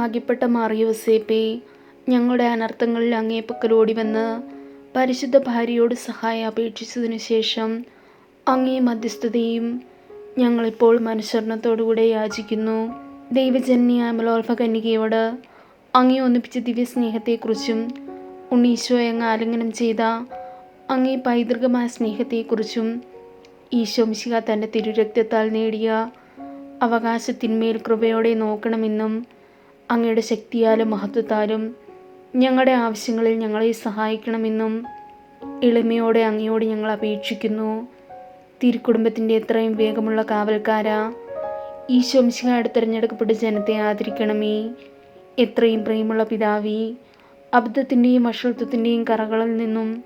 ഭാഗ്യപ്പെട്ട മാറിയോസേപ്പേ ഞങ്ങളുടെ അനർത്ഥങ്ങളിൽ അങ്ങേ പക്കലോടി വന്ന് പരിശുദ്ധ ഭാര്യയോട് സഹായം അപേക്ഷിച്ചതിനു ശേഷം അങ്ങേ മധ്യസ്ഥതയും ഞങ്ങളിപ്പോൾ മനസ്സരണത്തോടുകൂടെ യാചിക്കുന്നു. ദൈവജന്യ അമലോൽഫ കന്യകയോട് അങ്ങേ ഒന്നിപ്പിച്ച ദിവ്യ സ്നേഹത്തെക്കുറിച്ചും ഉണ്ണീശോയെ അങ്ങ് ആലിംഗനം ചെയ്ത അങ്ങേ പൈതൃകമായ സ്നേഹത്തെക്കുറിച്ചും ഈശോ മിശിക തന്റെ തിരുരക്തത്താൽ നേടിയ അവകാശത്തിന്മേൽ കൃപയോടെ നോക്കണമെന്നും അങ്ങയുടെ ശക്തിയാലും മഹത്വത്താലും ഞങ്ങളുടെ ആവശ്യങ്ങളിൽ ഞങ്ങളെ സഹായിക്കണമെന്നും എളിമയോടെ അങ്ങയോട് ഞങ്ങൾ അപേക്ഷിക്കുന്നു. തിരുക്കുടുംബത്തിന്റെ എത്രയും വേഗമുള്ള കാവൽക്കാര ഈ മിശിഹായുടെ തിരഞ്ഞെടുക്കപ്പെട്ട ജനത്തെ ആദരിക്കണമേ. എത്രയും പ്രിയമുള്ള പിതാവി അബദ്ധത്തിന്റെയും അശ്രത്വത്തിന്റെയും കറകളിൽ നിന്നും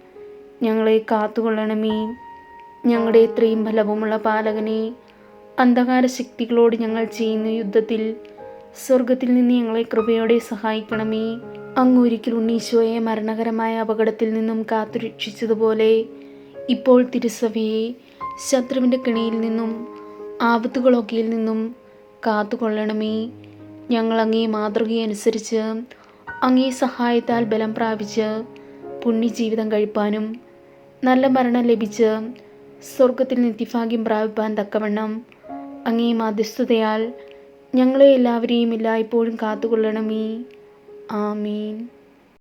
ഞങ്ങളെ കാത്തുകൊള്ളണമേ. ഞങ്ങളുടെ എത്രയും ഫലവുമുള്ള പാലകനെ അന്ധകാര ശക്തികളോട് ഞങ്ങൾ ചെയ്യുന്ന യുദ്ധത്തിൽ സ്വർഗത്തിൽ നിന്ന് ഞങ്ങളെ കൃപയോടെ സഹായിക്കണമേ. അങ്ങ് ഒരിക്കൽ ഉണ്ണീശോയെ മരണകരമായ അപകടത്തിൽ നിന്നും കാത്തുരക്ഷിച്ചതുപോലെ ഇപ്പോൾ തിരുസഭയെ ശത്രുവിന്റെ കിണിയിൽ നിന്നും ആപത്തുകളൊക്കെയിൽ നിന്നും കാത്തുകൊള്ളണമേ. ഞങ്ങൾ അങ്ങേ മാതൃകയനുസരിച്ച് അങ്ങേ സഹായത്താൽ ബലം പ്രാപിച്ച് പുണ്യജീവിതം കഴിപ്പാനും നല്ല മരണം ലഭിച്ച് സ്വർഗത്തിൽ നിത്യഭാഗ്യം പ്രാപിപ്പാൻ തക്കവണ്ണം അങ്ങേ മധ്യസ്ഥതയാൽ ഞങ്ങളെ എല്ലാവരെയും എല്ലായ്പ്പോഴും കാത്തുകൊള്ളണമേ. ആമീൻ.